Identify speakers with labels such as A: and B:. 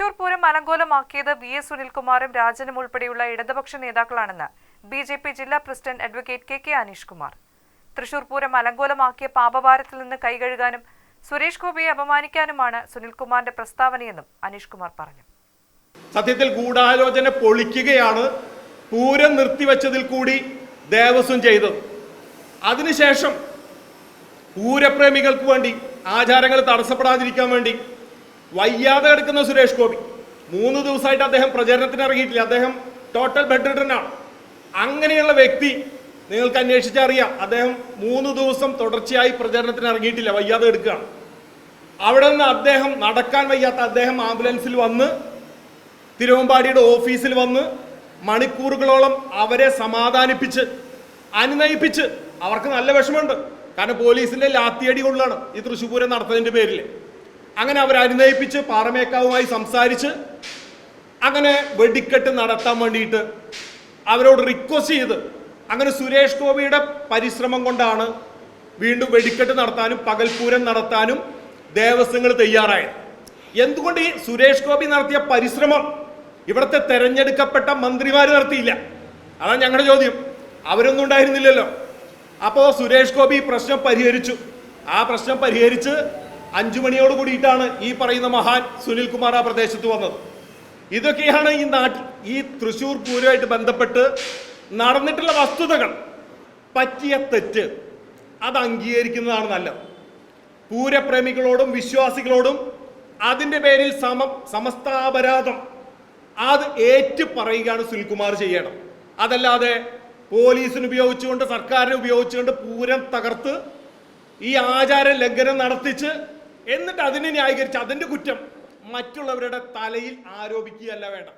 A: അലങ്കോലമാക്കിയത് V S സുനിൽകുമാറും രാജനും ഉൾപ്പെടെയുള്ള ഇടതുപക്ഷ നേതാക്കളാണെന്ന് ബി ജെ പി ജില്ലാ president advocate K K Aneesh Kumar. Thrissur Pooram അലങ്കോലമാക്കിയ പാപഭാരത്തിൽ നിന്ന് കൈകഴുകാനും സുരേഷ് ഗോപിയെ അപമാനിക്കാനുമാണ് സുനിൽകുമാറിന്റെ പ്രസ്താവനയെന്നും അനീഷ് കുമാർ പറഞ്ഞു.
B: സത്യത്തിൽ ഗൂഢാലോചന പൊളിക്കുകയാണ് പൂരം നിർത്തിവെച്ചതിൽ കൂടി ദേവസ്വം ചെയ്തത്. അതിനുശേഷം പൂരപ്രേമികൾക്ക് വേണ്ടി ആചാരങ്ങൾ തടസ്സപ്പെടാതിരിക്കാൻ വേണ്ടി വയ്യാതെ കിടക്കുന്ന സുരേഷ് ഗോപി. മൂന്ന് ദിവസമായിട്ട് അദ്ദേഹം പ്രചരണത്തിന് ഇറങ്ങിയിട്ടില്ല. അദ്ദേഹം ടോട്ടൽ ബെഡ് റിട്ടനാണ് അങ്ങനെയുള്ള വ്യക്തി നിങ്ങൾക്ക് അന്വേഷിച്ചറിയാം അദ്ദേഹം മൂന്ന് ദിവസം തുടർച്ചയായി പ്രചരണത്തിന് ഇറങ്ങിയിട്ടില്ല. വയ്യാതെ എടുക്കുകയാണ് അവിടെ നിന്ന് അദ്ദേഹം നടക്കാൻ വയ്യാത്ത അദ്ദേഹം ആംബുലൻസിൽ വന്ന് തിരുവമ്പാടിയുടെ ഓഫീസിൽ വന്ന് മണിക്കൂറുകളോളം അവരെ സമാധാനിപ്പിച്ച് അനുനയിപ്പിച്ച് അവർക്ക് നല്ല വിഷമമുണ്ട്. കാരണം പോലീസിന്റെ ലാത്തിയടി കൊള്ളാണ് ഈ തൃശ്ശൂപൂരം നടത്തതിന്റെ പേരിൽ അങ്ങനെ അവർ അനുനയിപ്പിച്ച് പാറമേക്കാവുമായി സംസാരിച്ച് അങ്ങനെ വെടിക്കെട്ട് നടത്താൻ വേണ്ടിയിട്ട് അവരോട് റിക്വസ്റ്റ് ചെയ്ത് അങ്ങനെ സുരേഷ് ഗോപിയുടെ പരിശ്രമം കൊണ്ടാണ് വീണ്ടും വെടിക്കെട്ട് നടത്താനും പകൽപൂരം നടത്താനും ദേവസ്വങ്ങൾ തയ്യാറായത്. എന്തുകൊണ്ട് ഈ സുരേഷ് ഗോപി നടത്തിയ പരിശ്രമം ഇവിടുത്തെ തെരഞ്ഞെടുക്കപ്പെട്ട മന്ത്രിമാർ നടത്തിയില്ല? അതാണ് ഞങ്ങളുടെ ചോദ്യം. അവരൊന്നും ഉണ്ടായിരുന്നില്ലല്ലോ. അപ്പോൾ സുരേഷ് ഗോപി പ്രശ്നം പരിഹരിച്ചു. ആ പ്രശ്നം പരിഹരിച്ച് അഞ്ചു മണിയോട് കൂടിയിട്ടാണ് ഈ പറയുന്ന മഹാൻ സുനിൽ കുമാർ ആ പ്രദേശത്ത് വന്നത്. ഇതൊക്കെയാണ് ഈ നാട്ടിൽ ഈ തൃശൂർ പൂരമായിട്ട് ബന്ധപ്പെട്ട് നടന്നിട്ടുള്ള വസ്തുതകൾ. പറ്റിയ തെറ്റ്. അത് അംഗീകരിക്കുന്നതാണ് നല്ലത്. പൂരപ്രേമികളോടും വിശ്വാസികളോടും അതിന്റെ പേരിൽ സമ സമസ്താപരാധം. അത് ഏറ്റു പറയുകയാണ് സുനിൽകുമാർ ചെയ്യണം അതല്ലാതെ പോലീസിന് ഉപയോഗിച്ചുകൊണ്ട് സർക്കാരിനെ ഉപയോഗിച്ചുകൊണ്ട് പൂരം തകർത്ത് ഈ ആചാര ലംഘനം നടത്തിച്ച് എന്നിട്ട് അതിനെ ന്യായീകരിച്ച് അതിന്റെ കുറ്റം മറ്റുള്ളവരുടെ തലയിൽ ആരോപിക്കുകയല്ല വേണ്ട.